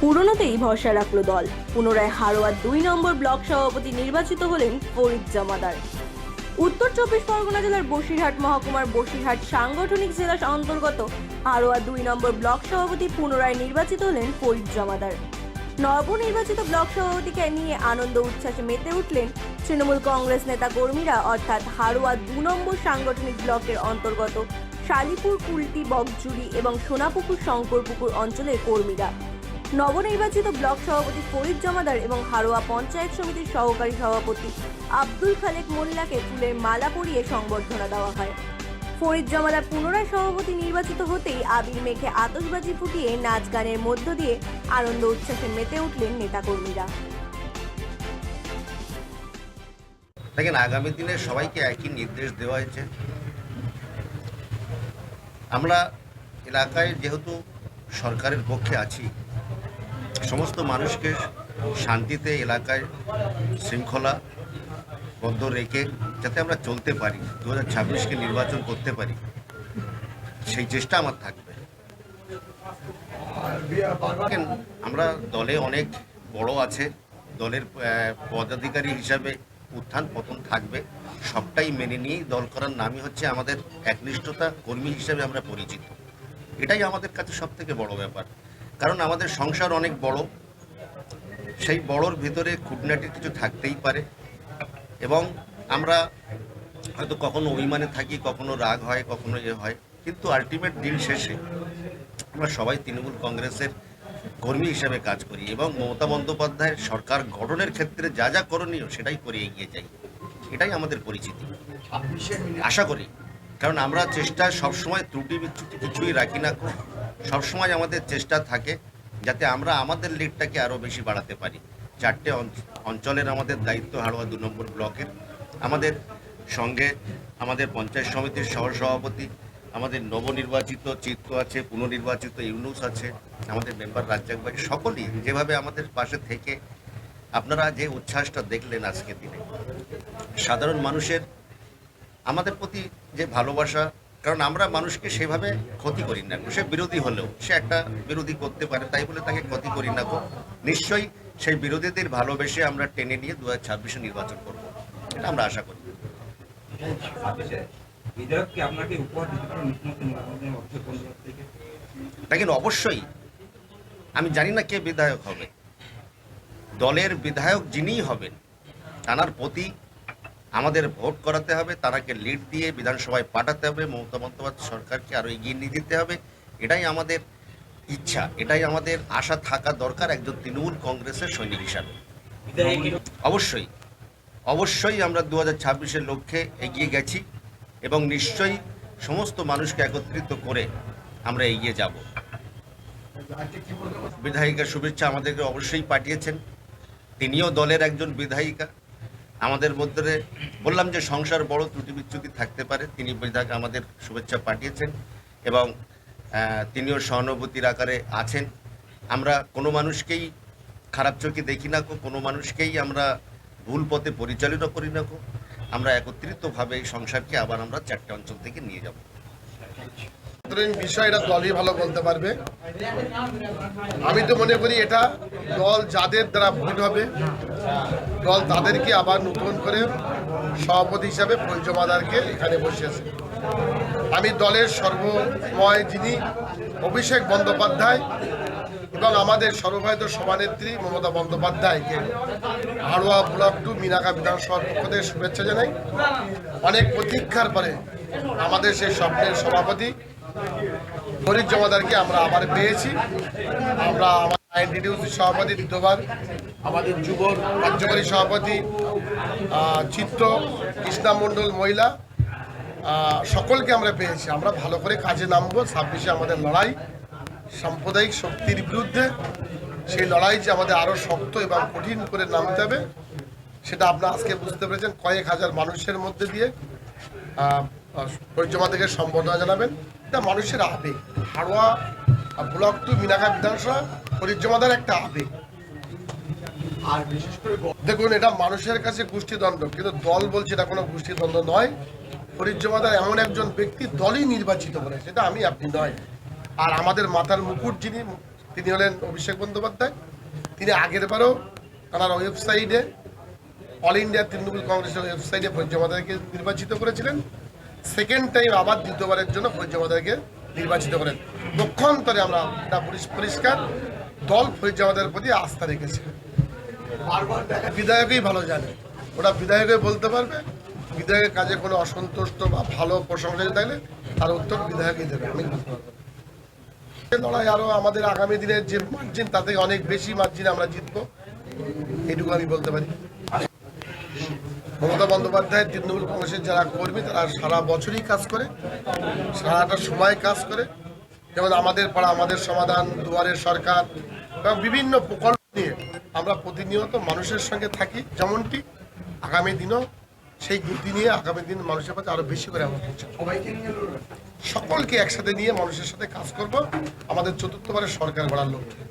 পুরনোতেই ভরসা রাখল দল। পুনরায় হারোয়া দুই নম্বর ব্লক সভাপতি নির্বাচিত হলেন ফরিদ জামাদার। উত্তর চব্বিশ পরগনা জেলার বসিরহাট মহকুমার বসিরহাট সাংগঠনিক জেলা অন্তর্গত হারোয়া দুই নম্বর ব্লক সভাপতি পুনরায় নির্বাচিত হলেন ফরিদ জামাদার। নবনির্বাচিত ব্লক সভাপতিকে নিয়ে আনন্দ উচ্ছ্বাসে মেতে উঠলেন তৃণমূল কংগ্রেস নেতা কর্মীরা অর্থাৎ হারোয়া দু নম্বর সাংগঠনিক ব্লকের অন্তর্গত শালিপুর, কুলটি বকজুড়ি এবং সোনাপুকুর, শঙ্করপুকুর অঞ্চলের কর্মীরা। নবনির্বাচিত ব্লক সভাপতি ফরিদ জমাদার এবং হারোয়া পঞ্চায়েত সমিতির সহকারী সভাপতি আব্দুল খালেক মোল্লাকে ফুলের মালা পরিয়ে সংবর্ধনা দেওয়া হয়। ফরিদ জমাদার পুনরায় সভাপতি নির্বাচিত হতেই আবির মেখে আতশবাজি ফুটিয়ে নাচ গানের মধ্য দিয়ে আনন্দ উচ্ছ্বাসে মেতে উঠলেন নেতাকর্মীরা। দেখেন, আগামী দিনে সবাইকে একই নির্দেশ দেওয়া হয়েছে। আমরা এলাকায় যেহেতু সরকারের পক্ষে আছি সমস্ত মানুষকে শান্তিতে এলাকায় শৃঙ্খলা বদ্ধ রেখে যাতে আমরা চলতে পারি, দু হাজার ছাব্বিশকে নির্বাচন করতে পারি, সেই চেষ্টা আমার থাকবে। আমরা দলে অনেক বড় আছে, দলের পদাধিকারী হিসাবে উত্থান পতন থাকবে। সবটাই মেনে নিয়েই দল করার নামই হচ্ছে আমাদের একনিষ্ঠতা কর্মী হিসেবে আমরা পরিচিত। এটাই আমাদের কাছে সব থেকে বড় ব্যাপার। কারণ আমাদের সংসার অনেক বড়। সেই বড়র ভিতরে খুঁটনাটি কিছু থাকতেই পারে। এবং আমরা হয়তো কখনো অভিমানে থাকি কখনো রাগ হয় কখনো এ হয়। কিন্তু আলটিমেট দিন শেষে আমরা সবাই তৃণমূল কংগ্রেসের কর্মী হিসেবে কাজ করি এবং মমতা বন্দ্যোপাধ্যায়ের সরকার গঠনের ক্ষেত্রে যা যা করণীয় সেটাই করে এগিয়ে যাই। এটাই আমাদের পরিচিতি। আশা করি। কারণ আমরা চেষ্টা সবসময় ত্রুটি বিচ্যুতি কিছুই রাখি না। সবসময় আমাদের চেষ্টা থাকে যাতে আমরা আমাদের লিডটাকে আরও বেশি বাড়াতে পারি। চারটে অঞ্চলের আমাদের দায়িত্ব হাড়োয়া দু নম্বর ব্লকের। আমাদের সঙ্গে আমাদের পঞ্চায়েত সমিতির সহসভাপতি আমাদের নবনির্বাচিত চিত্ত আছে, পুনর্নির্বাচিত ইউনুস আছে, আমাদের মেম্বার রাজ্জাক ভাই, সকলেই যেভাবে আমাদের পাশে থেকে, আপনারা যে উচ্ছ্বাসটা দেখলেন আজকের দিনে। সাধারণ মানুষের, আমাদের প্রতি যে ভালোবাসা কারণ আমরা মানুষকে সেভাবে ক্ষতি করি না। সে বিরোধী হলেও, সে একটা বিরোধী করতে পারে, তাই বলে তাকে ক্ষতি করি না গো। নিশ্চয়ই সেই বিরোধীদের ভালোবেসে আমরা টেনে নিয়ে দু হাজার নির্বাচন করব। এটা আমরা আশা করি। দেখেন, অবশ্যই আমি জানি না কে বিধায়ক হবে। দলের বিধায়ক যিনিই হবেন তানার প্রতি আমাদের ভোট করাতে হবে, তারাকে লিড দিয়ে বিধানসভায় পাঠাতে হবে, মমতা বন্দ্যোপাধ্যায় সরকারকে আরও এগিয়ে নিয়ে যেতে হবে। এটাই আমাদের ইচ্ছা, এটাই আমাদের আশা থাকা দরকার একজন তৃণমূল কংগ্রেসের সৈনিক হিসাবে। অবশ্যই অবশ্যই আমরা দু হাজার ছাব্বিশের লক্ষ্যে এগিয়ে গেছি এবং নিশ্চয়ই সমস্ত মানুষকে একত্রিত করে আমরা এগিয়ে যাব। বিধায়িকা শুভেচ্ছা আমাদেরকে অবশ্যই পাঠিয়েছেন। তিনিও দলের একজন বিধায়িকা। আমাদের মধ্যে বললাম যে সংসার বড় ত্রুটি বিচ্যুতি থাকতে পারে। তিনি বিধায়ক আমাদের শুভেচ্ছা পাঠিয়েছেন এবং তিনিও সহানুভূতির আকারে আছেন। আমরা কোনো মানুষকেই খারাপ চোখে দেখি না কোনো মানুষকেই আমরা ভুল পথে পরিচালিত করি না আমরা একত্রিতভাবে এই সংসারকে আবার আমরা চারটে অঞ্চল থেকে নিয়ে যাব। বিষয় এটা দলই ভালো বলতে পারবে। আমি তো মনে করি এটা দল যাদের দ্বারা ভোট হবে, দল তাদেরকে আবার নতুন করে সভাপতি হিসাবে পঞ্চমাদারকে এখানে বসিয়েছে। আমি দলের সর্বময় যিনি অভিষেক বন্দ্যোপাধ্যায় এবং আমাদের সর্বভারত সভানেত্রী মমতা বন্দ্যোপাধ্যায়কে হাড়োয়া ব্লক টু মিনাকা বিধানসভার পক্ষ থেকে শুভেচ্ছা জানাই। অনেক প্রতীক্ষার পরে আমাদের সেই স্বপ্নের সভাপতি ফরিদ জমাদারকে আমরা আবার পেয়েছি। আমরা আমার আইনডিডিউসি সভাপতি দ্বিতীয়বার আমাদের যুব কার্যকরী সভাপতি চিত্র কৃষ্ণা মণ্ডল মহিলা সকলকে আমরা পেয়েছি। আমরা ভালো করে কাজে নামবো, ছাব্বিশে আমাদের লড়াই, সাম্প্রদায়িক শক্তির বিরুদ্ধে। সেই লড়াই যে আমাদের আরও শক্ত এবং কঠিন করে নামতে হবে, সেটা আপনারা আজকে বুঝতে পেরেছেন। কয়েক হাজার মানুষের মধ্যে দিয়ে পরিচমা থেকে সম্বোধনা জানাবেন। এটা মানুষের আবেগ। হাড়োয়া ব্লক টু মিনাখা বিধানসভা পরিচমাদার একটা আবেগ। আর বিশেষ করে দেখুন, এটা মানুষের কাছে গোষ্ঠীদ্বন্দ্ব, কিন্তু দল বলছে এটা কোনো গোষ্ঠীদ্বন্দ্ব নয়। পরিচমাদার এমন একজন ব্যক্তি দলই নির্বাচিত করে সেটা আমি, আপনি নয়। আর আমাদের মাথার মুকুট যিনি, তিনি হলেন অভিষেক বন্দ্যোপাধ্যায়। তিনি আগের বারও তার ওয়েবসাইটে, অল ইন্ডিয়া তৃণমূল কংগ্রেসের ওয়েবসাইটে ফৈজমাদারকে নির্বাচিত করেছিলেন। সেকেন্ড টাইম আবার দ্বিতীয়বারের জন্য ফৈজমাদারকে নির্বাচিত করেন। পক্ষান্তরে আমরা পরিস- পরিষ্কার দল ফৈজমাদের প্রতি আস্থা রেখেছে। বিধায়কই ভালো জানে। ওটা বিধায়কই বলতে পারবে, বিধায়কের কাজে কোনো অসন্তুষ্ট বা ভালো প্রশংসা থাকলে তার উত্তর বিধায়কই দেবে। আমি বলতে পারব। লড়াই আরও আমাদের আগামী দিনের যে মার্জিন তাতে অনেক বেশি মার্জিন আমরা জিতবো, এটুকু আমি বলতে পারি। মমতা বন্দ্যোপাধ্যায় তৃণমূল কংগ্রেসের যারা কর্মী তারা সারা বছরই কাজ করে সারাটা সময় কাজ করে। যেমন আমাদের পাড়া আমাদের সমাধান দুয়ারের সরকার এবং বিভিন্ন প্রকল্প নিয়ে আমরা প্রতিনিয়ত মানুষের সঙ্গে থাকি যেমনটি আগামী দিনও সেই গতি নিয়ে আগামী দিন মানুষের কাছে আরও বেশি করে আমরা পৌঁছাবো। সকলকে একসাথে নিয়ে মানুষের সাথে কাজ করব। আমাদের চতুর্থবারের সরকার গড়ার লক্ষ্যে।